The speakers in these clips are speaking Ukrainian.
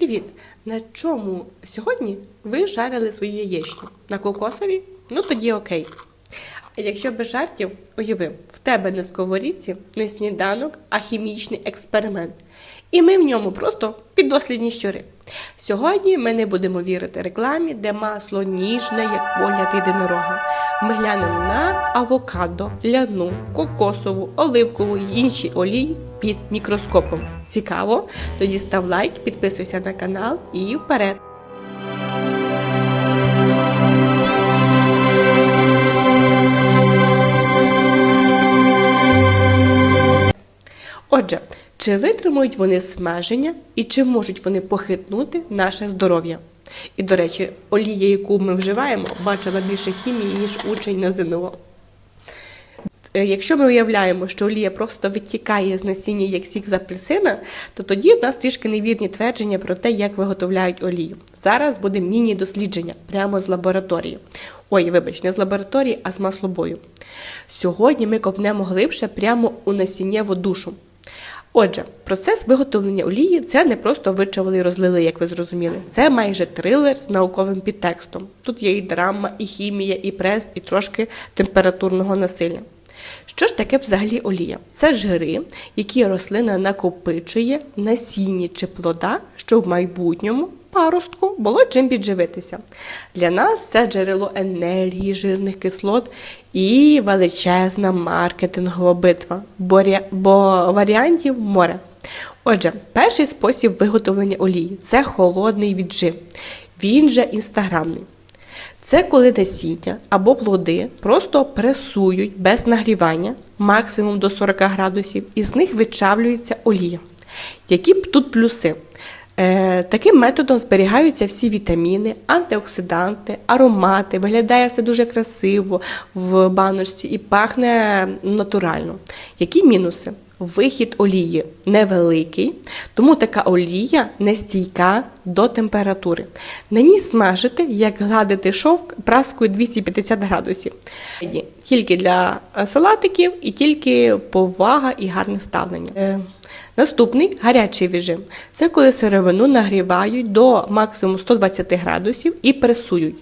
Привіт! На чому сьогодні ви жарили свої яєчні? На кокосові? Ну тоді окей. Якщо без жартів, уяви, в тебе на сковорідці не сніданок, а хімічний експеримент. І ми в ньому просто піддослідні щури. Сьогодні ми не будемо вірити рекламі, де масло ніжне, як погляд єдинорога. Ми глянемо на авокадо, ляну, кокосову, оливкову і інші олії під мікроскопом. Цікаво? Тоді став лайк, підписуйся на канал і вперед! Отже, чи витримують вони смаження і чи можуть вони похитнути наше здоров'я? І, до речі, олія, яку ми вживаємо, бачила більше хімії, ніж учень на ЗНО. Е, Якщо ми уявляємо, що олія просто витікає з насіння як сік з апельсина, то тоді в нас трішки невірні твердження про те, як виготовляють олію. Зараз буде міні-дослідження прямо з лабораторії. Ой, вибач, не з лабораторії, а з маслобою. Сьогодні ми копнемо глибше прямо у насіннєву душу. Отже, процес виготовлення олії це не просто вичавили і розлили, як ви зрозуміли. Це майже трилер з науковим підтекстом. Тут є і драма, і хімія, і прес, і трошки температурного насилля. Що ж таке взагалі олія? Це жири, які рослина накопичує в насінні чи плода, що в майбутньому паростку було чим підживитися. Для нас це джерело енергії, жирних кислот і величезна маркетингова битва, бо, варіантів море. Отже, перший спосіб виготовлення олії це холодний віджим. Він же інстаграмний. Це коли насіння або плоди просто пресують без нагрівання, максимум до 40 градусів, і з них вичавлюється олія. Які б тут плюси? Е, таким методом зберігаються всі вітаміни, антиоксиданти, аромати. Виглядає все дуже красиво в баночці і пахне натурально. Які мінуси? Вихід олії невеликий, тому така олія не стійка до температури. На ній смажити, як гладити шовк праскою 250 градусів. Тільки для е, салатиків і тільки повага і гарне ставлення. Наступний гарячий режим. Це коли сировину нагрівають до максимум 120 градусів і пресують.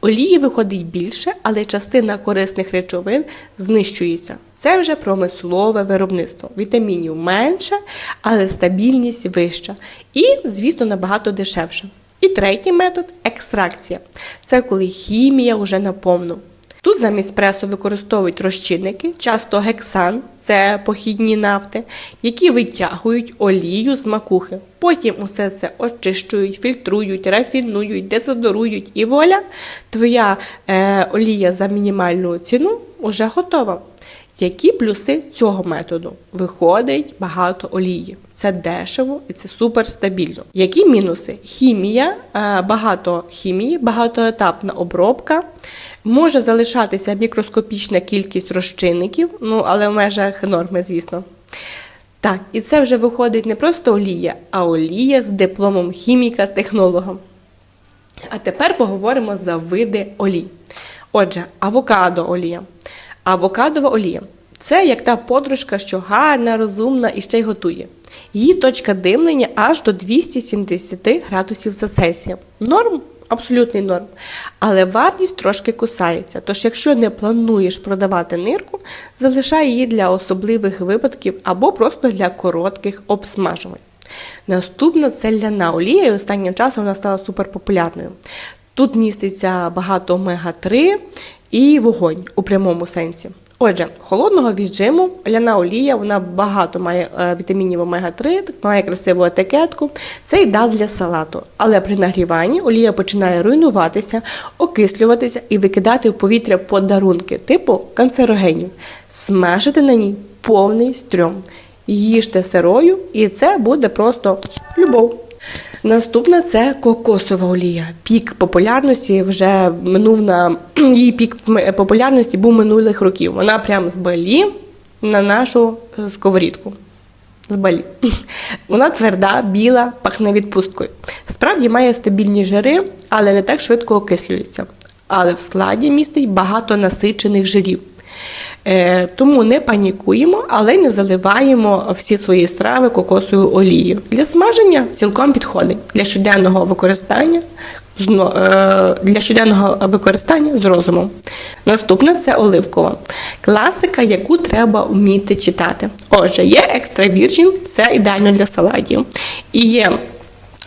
Олії виходить більше, але частина корисних речовин знищується. Це вже промислове виробництво. Вітамінів менше, але стабільність вища. І, звісно, набагато дешевше. І третій метод екстракція. Це коли хімія вже наповну. Тут замість пресу використовують розчинники, часто гексан, це похідні нафти, які витягують олію з макухи. Потім усе це очищують, фільтрують, рафінують, дезодорують і воля, твоя е, олія за мінімальну ціну вже готова. Які плюси цього методу? Виходить багато олії. Це дешево і це супер стабільно. Які мінуси? Хімія, е, багато хімії, багатоетапна обробка. Може залишатися мікроскопічна кількість розчинників, ну але в межах норми, звісно. Так, і це вже виходить не просто олія, а олія з дипломом хіміка-технолога. А тепер поговоримо за види олій. Отже, авокадо олія. Авокадова олія це як та подружка, що гарна, розумна і ще й готує. Її точка димлення аж до 270 градусів за Цельсієм. Норм, абсолютний норм. Але вартість трошки кусається. Тож, якщо не плануєш продавати нирку, залишай її для особливих випадків або просто для коротких обсмажувань. Наступна це ляна олія, і останнім часом вона стала суперпопулярною. Тут міститься багато омега-3 і вогонь у прямому сенсі. Отже, холодного віджиму ляна олія, вона багато має е, вітамінів омега-3, має красиву етикетку. Це ідеал для салату. Але при нагріванні олія починає руйнуватися, окислюватися і викидати в повітря подарунки типу канцерогенів. Смажити на ній повний стрьом. Їжте сирою, і це буде просто любов. Наступна це кокосова олія. Пік популярності вже минув на її пік популярності був минулих років. Вона прям з Балі на нашу е, сковорідку. З Балі. Вона тверда, біла, пахне відпусткою. Справді має стабільні жири, але не так швидко окислюється. Але в складі містить багато насичених жирів. Е, тому не панікуємо, але не заливаємо всі свої страви кокосовою олією. Для смаження цілком підходить для щоденного використання. е, Для щоденного використання з розумом. Наступне це оливкова. Класика, яку треба вміти читати. Отже, є екстра вірджін, це ідеально для салатів. І є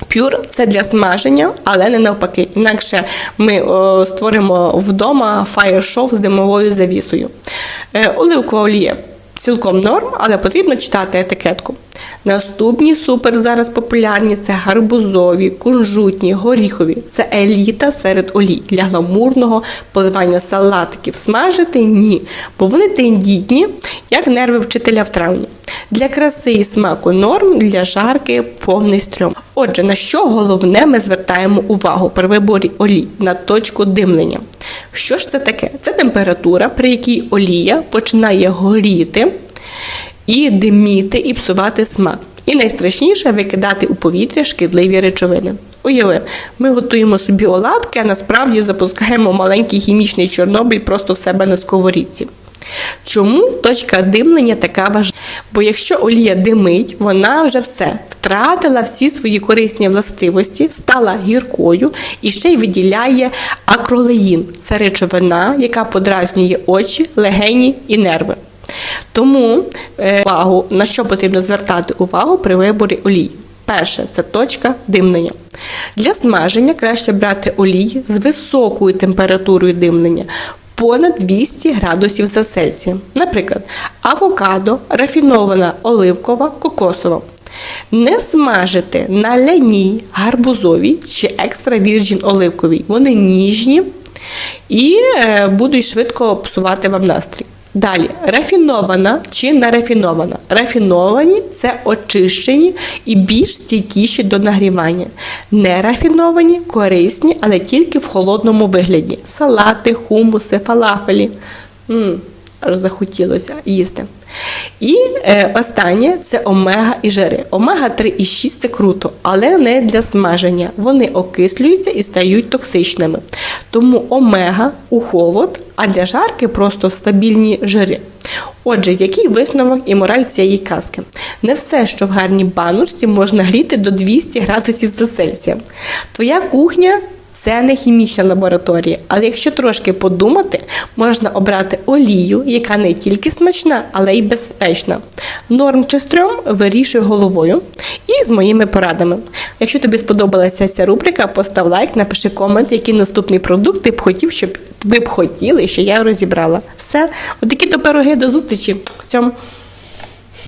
Пюр це для смаження, але не навпаки. Інакше ми о, створимо вдома фаєр-шоу з димовою завісою. Е, оливкова олія цілком норм, але потрібно читати етикетку. Наступні супер зараз популярні це гарбузові, кунжутні, горіхові. Це еліта серед олій для гламурного поливання салатиків. Смажити ні, бо вони тендітні, як нерви вчителя в травні. Для краси і смаку норм, для жарки повний стрьом. Отже, на що головне ми звертаємо увагу при виборі олій на точку димлення. Що ж це таке? Це температура, при якій олія починає горіти і диміти, і псувати смак. І найстрашніше викидати у повітря шкідливі речовини. Уяви, ми готуємо собі оладки, а насправді запускаємо маленький хімічний Чорнобиль просто в себе на сковорідці. Чому точка димлення така важлива? Бо якщо олія димить, вона вже все втратила всі свої корисні властивості, стала гіркою і ще й виділяє акролеїн. Це речовина, яка подразнює очі, легені і нерви. Тому е, увагу, на що потрібно звертати увагу при виборі олії. Перше це точка димлення. Для смаження краще брати олії з високою температурою димлення понад 200 градусів за Цельсієм. Наприклад, авокадо, рафінована оливкова, кокосова. Не смажити на ляній, гарбузовій чи екстра вірджін оливковій. Вони ніжні і е, будуть швидко псувати вам настрій. Далі, рафінована чи нерафінована. Рафіновані це очищені і більш стійкіші до нагрівання. Нерафіновані корисні, але тільки в холодному вигляді. Салати, хумуси, фалафелі. м аж захотілося їсти. І е, останнє це омега і жири. Омега 3 і 6 це круто, але не для смаження. Вони окислюються і стають токсичними. Тому омега у холод, а для жарки просто стабільні жири. Отже, який висновок і мораль цієї казки? Не все, що в гарній баночці, можна гріти до 200 градусів за Цельсієм. Твоя кухня це не хімічна лабораторія, але якщо трошки подумати, можна обрати олію, яка не тільки смачна, але й безпечна. Норм чи стрьом вирішуй головою і з моїми порадами. Якщо тобі сподобалася ця рубрика, постав лайк, напиши комент, який наступний продукт ти б хотів, щоб ви б хотіли, що я розібрала. Все, отакі то пироги до зустрічі в цьому.